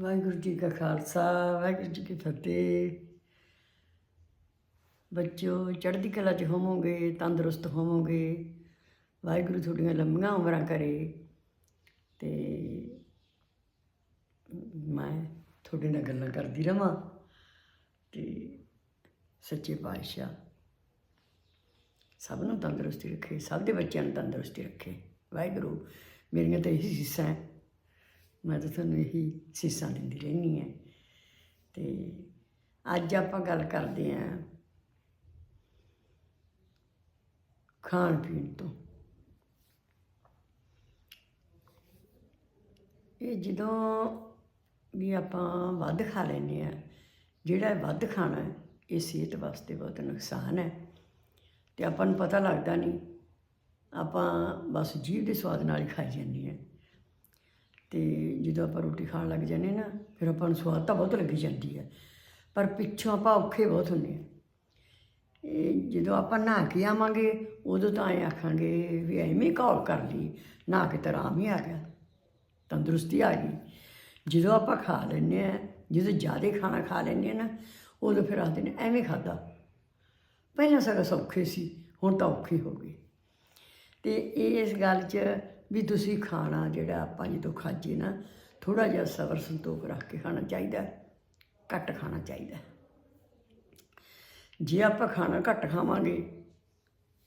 ਵਾਹਿਗੁਰੂ ਜੀ ਕਾ ਖਾਲਸਾ, ਵਾਹਿਗੁਰੂ ਜੀ ਕੀ ਫਤਿਹ। ਬੱਚਿਓ, ਚੜ੍ਹਦੀ ਕਲਾ 'ਚ ਹੋਵੋਗੇ, ਤੰਦਰੁਸਤ ਹੋਵੋਗੇ। ਵਾਹਿਗੁਰੂ ਤੁਹਾਡੀਆਂ ਲੰਮੀਆਂ ਉਮਰਾਂ ਕਰੇ ਤੇ ਮੈਂ ਤੁਹਾਡੇ ਨਾਲ ਗੱਲਾਂ ਕਰਦੀ ਰਵਾਂ ਤੇ ਸੱਚੇ ਪਾਤਸ਼ਾਹ ਸਭ ਨੂੰ ਤੰਦਰੁਸਤੀ ਰੱਖੇ, ਸਭ ਦੇ ਬੱਚਿਆਂ ਨੂੰ ਤੰਦਰੁਸਤੀ ਰੱਖੇ। ਵਾਹਿਗੁਰੂ, ਮੇਰੀਆਂ ਤਾਂ ਇਹੀ ਹਿੱਸਾ ਹੈ। ਮੈਂ ਤਾਂ ਤੁਹਾਨੂੰ ਇਹੀ ਸੀਸਾਂ ਦਿੰਦੀ ਰਹਿੰਦੀ ਹਾਂ। ਤੇ ਅੱਜ ਆਪਾਂ ਗੱਲ ਕਰਦੇ ਹਾਂ ਖਾਣ ਪੀਣ ਤੋਂ। ਇਹ ਜਦੋਂ ਵੀ ਆਪਾਂ ਵੱਧ ਖਾ ਲੈਂਦੇ ਆ ਜਿਹੜਾ ਵੱਧ ਖਾਣਾ ਇਹ ਸਿਹਤ ਵਾਸਤੇ ਬਹੁਤ ਨੁਕਸਾਨ ਹੈ। ਤੇ ਆਪਾਂ ਨੂੰ ਪਤਾ ਲੱਗਦਾ ਨਹੀਂ, ਆਪਾਂ ਬਸ ਜੀਭ ਦੇ ਸਵਾਦ ਨਾਲ ਹੀ ਖਾਈ ਜਾਂਦੀ ਹਾਂ। ਤੇ ਜਦੋਂ ਆਪਾਂ ਰੋਟੀ ਖਾਣ ਲੱਗ ਜਾਂਦੇ ਨਾ, ਫਿਰ ਆਪਾਂ ਨੂੰ ਸਵਾਦ ਤਾਂ ਬਹੁਤ ਲੱਗੀ ਜਾਂਦੀ ਹੈ, ਪਰ ਪਿੱਛੋਂ ਆਪਾਂ ਔਖੇ ਬਹੁਤ ਹੁੰਦੇ ਆ ਇਹ ਜਦੋਂ ਆਪਾਂ ਨਹਾ ਕੇ ਆਵਾਂਗੇ, ਉਦੋਂ ਤਾਂ ਐ ਆਖਾਂਗੇ ਵੀ ਐਵੇਂ ਕੌਲ ਕਰ ਲਈ, ਨਹਾ ਕੇ ਤਾਂ ਆਰਾਮ ਹੀ ਆ ਗਿਆ, ਤੰਦਰੁਸਤੀ ਆ ਗਈ। ਜਦੋਂ ਆਪਾਂ ਖਾ ਲੈਂਦੇ ਆ ਜਦੋਂ ਜ਼ਿਆਦਾ ਖਾਣਾ ਖਾ ਲੈਂਦੇ ਆ ਨਾ, ਉਦੋਂ ਫਿਰ ਆਖਦੇ ਨੇ ਐਵੇਂ ਖਾਦਾ ਪਹਿਲਾਂ ਸਗੋਂ ਸੌਖੇ ਸੀ, ਹੁਣ ਤਾਂ ਔਖੇ ਹੋ ਗਏ। ਤੇ ਇਸ ਗੱਲ 'ਚ ਵੀ ਤੁਸੀਂ ਖਾਣਾ ਜਿਹੜਾ ਆਪਾਂ ਜਦੋਂ ਖਾਜੇ ਨਾ ਥੋੜਾ ਜਿਹਾ ਸਬਰ ਸੰਤੋਖ ਰੱਖ ਕੇ ਖਾਣਾ ਚਾਹੀਦਾ ਘੱਟ ਖਾਣਾ ਚਾਹੀਦਾ ਜੇ ਆਪਾਂ ਖਾਣਾ ਘੱਟ ਖਾਵਾਂਗੇ,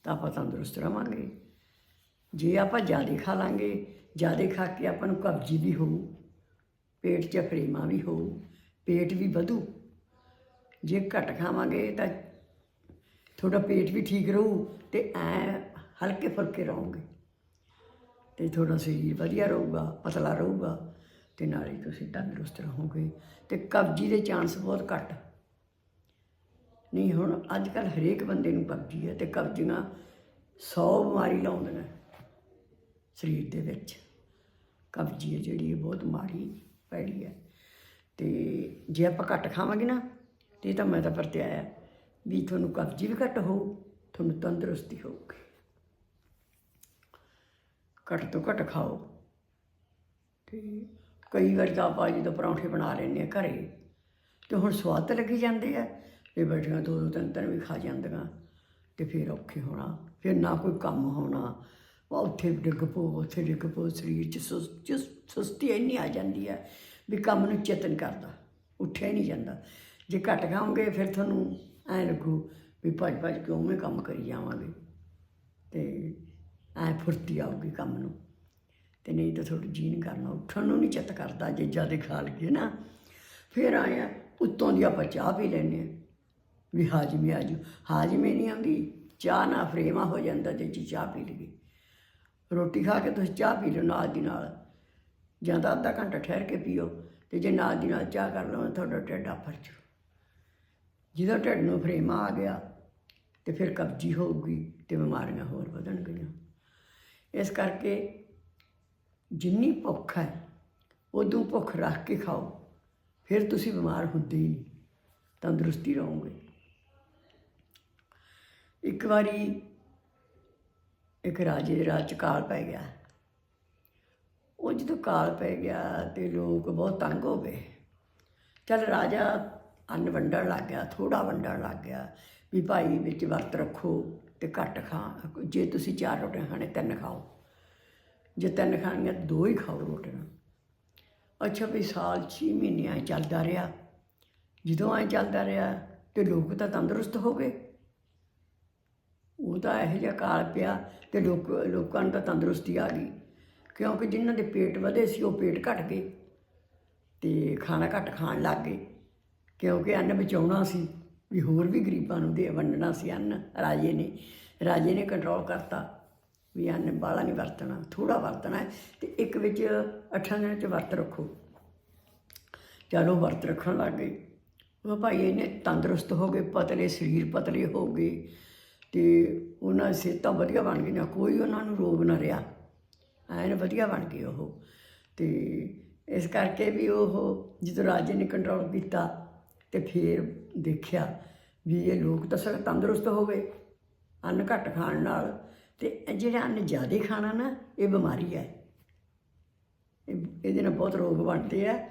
ਤਾਂ ਆਪਾਂ ਤੰਦਰੁਸਤ ਰਵਾਂਗੇ। ਜੇ ਆਪਾਂ ਜ਼ਿਆਦਾ ਖਾ ਲਾਂਗੇ, ਜ਼ਿਆਦਾ ਖਾ ਕੇ ਆਪਾਂ ਨੂੰ ਕਬਜ਼ੀ ਵੀ ਹੋਊ, ਪੇਟ 'ਚ ਫਰੇਮਾ ਵੀ ਹੋਊ, ਪੇਟ ਵੀ ਵਧੂ। ਜੇ ਘੱਟ ਖਾਵਾਂਗੇ ਤਾਂ ਤੁਹਾਡਾ ਪੇਟ ਵੀ ਠੀਕ ਰਹੂ ਤੇ ਐ ਹਲਕੇ ਫੁਲਕੇ ਰਹੋਗੇ। ਅਤੇ ਤੁਹਾਡਾ ਸਰੀਰ ਵਧੀਆ ਰਹੂਗਾ, ਪਤਲਾ ਰਹੂਗਾ ਤੇ ਨਾਲੇ ਤੁਸੀਂ ਤੰਦਰੁਸਤ ਰਹੋਗੇ ਅਤੇ ਕਬਜੀ ਦੇ ਚਾਂਸ ਬਹੁਤ ਘੱਟ। ਨਹੀਂ, ਹੁਣ ਅੱਜ ਕੱਲ੍ਹ ਹਰੇਕ ਬੰਦੇ ਨੂੰ ਕਬਜੀ ਹੈ ਤੇ ਕਬਜੀਆਂ 100 ਬਿਮਾਰੀ ਲਾਉਂਦੇ ਨੇ ਸਰੀਰ ਦੇ ਵਿੱਚ। ਕਬਜੀ ਹੈ ਜਿਹੜੀ, ਇਹ ਬਹੁਤ ਮਾੜੀ ਪੈੜੀ ਹੈ। ਤੇ ਜੇ ਆਪਾਂ ਘੱਟ ਖਾਵਾਂਗੇ ਨਾ, ਤੇ ਇਹ ਤਾਂ ਮੈਂ ਤਾਂ ਪਰਤਿਆਇਆ ਵੀ ਤੁਹਾਨੂੰ ਕਬਜੀ ਵੀ ਘੱਟ ਹੋਊ, ਤੁਹਾਨੂੰ ਤੰਦਰੁਸਤੀ ਹੋਊਗੀ। ਘੱਟ ਤੋਂ ਘੱਟ ਖਾਓ। ਤੇ ਕਈ ਵਾਰ ਤਾਂ ਆਪਾਂ ਜਦੋਂ ਪਰੌਂਠੇ ਬਣਾ ਲੈਂਦੇ ਆ ਘਰੇ, ਤੇ ਹੁਣ ਸਵਾਦ ਤਾਂ ਲੱਗੀ ਜਾਂਦੇ ਆ ਤੇ ਬੈਠੀਆਂ ਦੋ ਦੋ ਤਿੰਨ ਤਿੰਨ ਵੀ ਖਾ ਜਾਂਦੀਆਂ, ਤੇ ਫਿਰ ਔਖੇ ਹੋਣਾ, ਫਿਰ ਨਾ ਕੋਈ ਕੰਮ ਹੋਣਾ ਵਾ ਉੱਥੇ ਡਿੱਗ ਪੋ ਉੱਥੇ ਡਿੱਗ ਪੋ ਸਰੀਰ 'ਚ ਸੁਸ- ਚੁਸ- ਸੁਸਤੀ ਇੰਨੀ ਆ ਜਾਂਦੀ ਹੈ ਵੀ ਕੰਮ ਨੂੰ ਚੇਤਨ ਕਰਦਾ, ਉੱਠਿਆ ਹੀ ਨਹੀਂ ਜਾਂਦਾ। ਜੇ ਘੱਟ ਖਾਓਗੇ ਫਿਰ ਤੁਹਾਨੂੰ ਐ ਲੱਗੂ ਵੀ ਭੱਜ ਭੱਜ ਕਿਉਂ ਮੈਂ ਕੰਮ ਕਰੀ ਜਾਵਾਂਗੇ। ਤੇ ਐ ਫੁਰਤੀ ਆਊਗੀ ਕੰਮ ਨੂੰ। ਤੇ ਨਹੀਂ ਤਾਂ ਤੁਹਾਡਾ ਜੀ ਨਹੀਂ ਕਰਨਾ ਉੱਠਣ ਨੂੰ ਨਹੀਂ ਚਿੱਤ ਕਰਦਾ ਜੇ ਜ਼ਿਆਦਾ ਖਾ ਲਈਏ ਨਾ। ਫਿਰ ਆਇਆ ਉੱਤੋਂ ਦੀ ਆਪਾਂ ਚਾਹ ਪੀ ਲੈਂਦੇ ਹਾਂ। ਵੀ ਹਾਜ਼ਮੀ ਆ ਜੂ ਨਹੀਂ ਆਉਂਦੀ, ਚਾਹ ਨਾ ਫਰੇਮਾ ਹੋ ਜਾਂਦਾ ਜੇ ਜੀ ਚਾਹ ਪੀ ਲਈਏ। ਰੋਟੀ ਖਾ ਕੇ ਤੁਸੀਂ ਚਾਹ ਪੀ ਲਓ ਨਾਲ ਦੀ ਨਾਲ। ਜਾਂ ਤਾਂ ਅੱਧਾ ਘੰਟਾ ਠਹਿਰ ਕੇ ਪੀਓ ਤੇ ਜੇ ਨਾਲ ਦੀ ਨਾਲ ਚਾਹ ਕਰ ਲਓ ਤੁਹਾਡਾ ਢਿੱਡ ਆਫਰ ਜੂ ਜਿਹਦਾ ਢਿੱਡ ਨੂੰ ਫਰੇਮਾ ਆ ਗਿਆ ਤੇ ਫਿਰ ਕਬਜੀ ਹੋਊਗੀ ਤੇ ਬਿਮਾਰੀਆਂ ਹੋਰ ਵਧਣਗੀਆਂ। ਇਸ ਕਰਕੇ ਜਿੰਨੀ ਭੁੱਖ ਹੈ, ਉਦੋਂ ਭੁੱਖ ਰੱਖ ਕੇ ਖਾਓ। ਫਿਰ ਤੁਸੀਂ ਬਿਮਾਰ ਹੁੰਦੇ ਹੀ ਨਹੀਂ, ਤੰਦਰੁਸਤੀ ਰਹੋਗੇ। ਇੱਕ ਵਾਰੀ ਇੱਕ ਰਾਜੇ ਰਾਜ ਚ ਕਾਲ ਪੈ ਗਿਆ। ਉਹ ਜਦੋਂ ਕਾਲ ਪੈ ਗਿਆ ਤੇ ਲੋਕ ਬਹੁਤ ਤੰਗ ਹੋ ਗਏ। ਚਲ ਰਾਜਾ ਅੰਨ ਵੰਡਣ ਲੱਗ ਗਿਆ ਥੋੜਾ ਵੰਡਣ ਲੱਗ ਗਿਆ ਵੀ ਭਾਈ ਵਿੱਚ ਵਰਤ ਰੱਖੋ। ਤੇ ਘੱਟ ਖਾ, ਜੇ ਤੁਸੀਂ ਚਾਰ ਰੋਟੀਆਂ ਖਾਣੇ, ਤਿੰਨ ਖਾਓ। ਜੇ ਤਿੰਨ ਖਾਣੀਆਂ ਦੋ ਹੀ ਖਾਓ ਰੋਟੀਆਂ। ਅੱਛਾ ਵੀ ਸਾਲ 6 ਮਹੀਨੇ ਐਂ ਚੱਲਦਾ ਰਿਹਾ। ਜਦੋਂ ਐਂ ਚੱਲਦਾ ਰਿਹਾ, ਤੇ ਲੋਕ ਤਾਂ ਤੰਦਰੁਸਤ ਹੋ ਗਏ। ਉਹ ਤਾਂ ਇਹੋ ਜਿਹਾ ਕਾਲ ਪਿਆ, ਤੇ ਲੋਕ, ਲੋਕਾਂ ਨੂੰ ਤਾਂ ਤੰਦਰੁਸਤੀ ਆ ਗਈ। ਕਿਉਂਕਿ ਜਿਨ੍ਹਾਂ ਦੇ ਪੇਟ ਵਧੇ ਸੀ, ਉਹ ਪੇਟ ਘਟ ਗਏ। ਤੇ ਖਾਣਾ ਘੱਟ ਖਾਣ ਲੱਗ ਗਏ। ਕਿਉਂਕਿ ਅੰਨ ਬਚਾਉਣਾ ਸੀ। ਵੀ ਹੋਰ ਵੀ ਗਰੀਬਾਂ ਨੂੰ ਦੇ ਵੰਡਣਾ ਸੀ ਅੰਨ, ਰਾਜੇ ਨੇ। ਰਾਜੇ ਨੇ ਕੰਟਰੋਲ ਕਰਤਾ ਵੀ ਅੰਨ ਬਾਲਾ ਨਹੀਂ ਵਰਤਣਾ ਥੋੜਾ ਵਰਤਣਾ ਹੈ ਤੇ ਇੱਕ ਵਿੱਚ ਅੱਠਾਂ ਦਿਨਾਂ ਚ ਵਰਤ ਰੱਖੋ। ਚਲੋ ਵਰਤ ਰੱਖਣ ਲੱਗ ਗਏ। ਉਹ ਭਾਈ, ਇਹਨੇ ਤੰਦਰੁਸਤ ਹੋ ਗਏ, ਪਤਲੇ ਸਰੀਰ ਪਤਲੇ ਹੋ ਗਏ ਤੇ ਉਹਨਾਂ ਸਿਹਤਾਂ ਵਧੀਆ ਬਣ ਗਈਆਂ, ਕੋਈ ਉਹਨਾਂ ਨੂੰ ਰੋਗ ਨਾ ਰਿਹਾ। ਐਨ ਵਧੀਆ ਬਣ ਗਏ ਉਹ ਤੇ ਇਸ ਕਰਕੇ ਵੀ ਉਹ ਜਦੋਂ ਰਾਜੇ ਨੇ ਕੰਟਰੋਲ ਕੀਤਾ ਤੇ ਫਿਰ ਦੇਖਿਆ ਵੀ ਇਹ ਲੋਕ ਤਾਂ ਸਗੋਂ ਤੰਦਰੁਸਤ ਹੋ ਗਏ, ਅੰਨ ਘੱਟ ਖਾਣ ਨਾਲ ਤੇ ਜਿਹੜਾ ਅੰਨ ਜ਼ਿਆਦਾ ਖਾਣਾ ਨਾ, ਇਹ ਬਿਮਾਰੀ ਹੈ। ਇਹਦੇ ਨਾਲ ਬਹੁਤ ਰੋਗ ਬਣਦੇ ਆ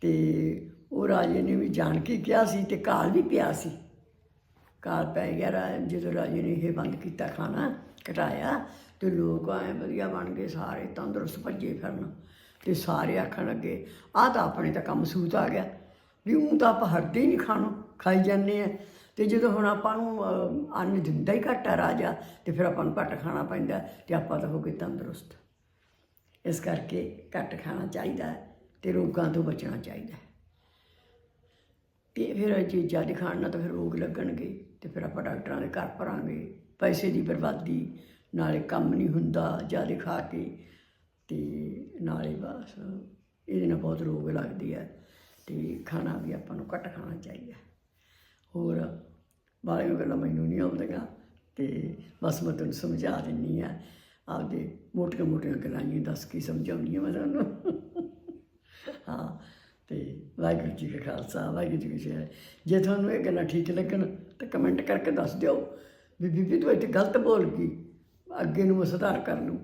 ਤੇ ਉਹ ਰਾਜੇ ਨੇ ਵੀ ਜਾਣ ਕੇ ਕਿਹਾ ਸੀ ਤੇ ਕਾਲ ਵੀ ਪਿਆ ਸੀ। ਕਾਲ ਪੈ ਗਿਆ ਰਾ- ਜਦੋਂ ਰਾਜੇ ਨੇ ਇਹ ਬੰਦ ਕੀਤਾ ਖਾਣਾ, ਘਟਾਇਆ ਤੇ ਲੋਕ ਐ ਵਧੀਆ ਬਣ ਗਏ, ਸਾਰੇ ਤੰਦਰੁਸਤ ਭੱਜੇ ਫਿਰਨ ਤੇ ਸਾਰੇ ਆਖਣ ਲੱਗੇ, ਆਹ ਤਾਂ ਆਪਣੇ ਤਾਂ ਕੰਮ ਸੂਤ ਆ ਗਿਆ। ਵੀ ਉਹ ਤਾਂ ਆਪਾਂ ਹਰਦੇ ਹੀ ਨਹੀਂ ਖਾਣੋਂ ਖਾਈ ਜਾਂਦੇ ਆ ਤੇ ਜਦੋਂ ਹੁਣ ਆਪਾਂ ਨੂੰ ਅਹ, ਅੰਨ ਦਿੰਦਾ ਹੀ ਘੱਟ ਆ ਰਾਜਾ ਤੇ ਫਿਰ ਆਪਾਂ ਨੂੰ ਘੱਟ ਖਾਣਾ ਪੈਂਦਾ ਤੇ ਆਪਾਂ ਤਾਂ ਹੋ ਗਏ ਤੰਦਰੁਸਤ। ਇਸ ਕਰਕੇ ਘੱਟ ਖਾਣਾ ਚਾਹੀਦਾ ਹੈ ਤੇ ਰੋਗਾਂ ਤੋਂ ਬਚਣਾ ਚਾਹੀਦਾ ਹੈ। ਤੇ ਫਿਰ ਇਹ ਚੀਜ਼ਾਂ ਖਾਣ ਨਾਲ ਤਾਂ ਫਿਰ ਰੋਗ ਲੱਗਣਗੇ ਤੇ ਫਿਰ ਆਪਾਂ ਡਾਕਟਰਾਂ ਦੇ ਘਰ ਭਰਾਂਗੇ। ਪੈਸੇ ਦੀ ਬਰਬਾਦੀ ਨਾਲੇ ਕੰਮ ਨਹੀਂ ਹੁੰਦਾ ਜ਼ਿਆਦਾ ਖਾ ਕੇ ਤੇ ਨਾਲੇ ਬਸ ਇਹਦੇ ਨਾਲ ਬਹੁਤ ਰੋਗ ਲੱਗਦੇ ਆ। ਅਤੇ ਖਾਣਾ ਵੀ ਆਪਾਂ ਨੂੰ ਘੱਟ ਖਾਣਾ ਚਾਹੀਦਾ ਹੋਰ ਬਾਲੀਆਂ ਗੱਲਾਂ ਮੈਨੂੰ ਨਹੀਂ ਆਉਂਦੀਆਂ ਤੇ ਬਸ ਮੈਂ ਤੁਹਾਨੂੰ ਸਮਝਾ ਦਿੰਨੀ ਆ। ਆਪਦੇ ਮੋਟੀਆਂ ਮੋਟੀਆਂ ਗੱਲਾਂ ਹੀ ਦੱਸ ਕੇ ਸਮਝਾਉਣੀ ਆ ਮੈਂ ਤੁਹਾਨੂੰ ਹਾਂ, ਤੇ ਵਾਹਿਗੁਰੂ ਜੀ ਕਾ ਖਾਲਸਾ, ਵਾਹਿਗੁਰੂ ਜੀ ਕੀ ਫਤਿਹ। ਜੇ ਤੁਹਾਨੂੰ ਇਹ ਗੱਲਾਂ ਠੀਕ ਲੱਗਣ ਤਾਂ ਕਮੈਂਟ ਕਰਕੇ ਦੱਸ ਦਿਓ ਵੀ ਬੀਬੀ ਤੂੰ ਇੱਥੇ ਗਲਤ ਬੋਲ ਗਈ। ਅੱਗੇ ਨੂੰ ਮੈਂ ਸੁਧਾਰ ਕਰ ਲੂੰ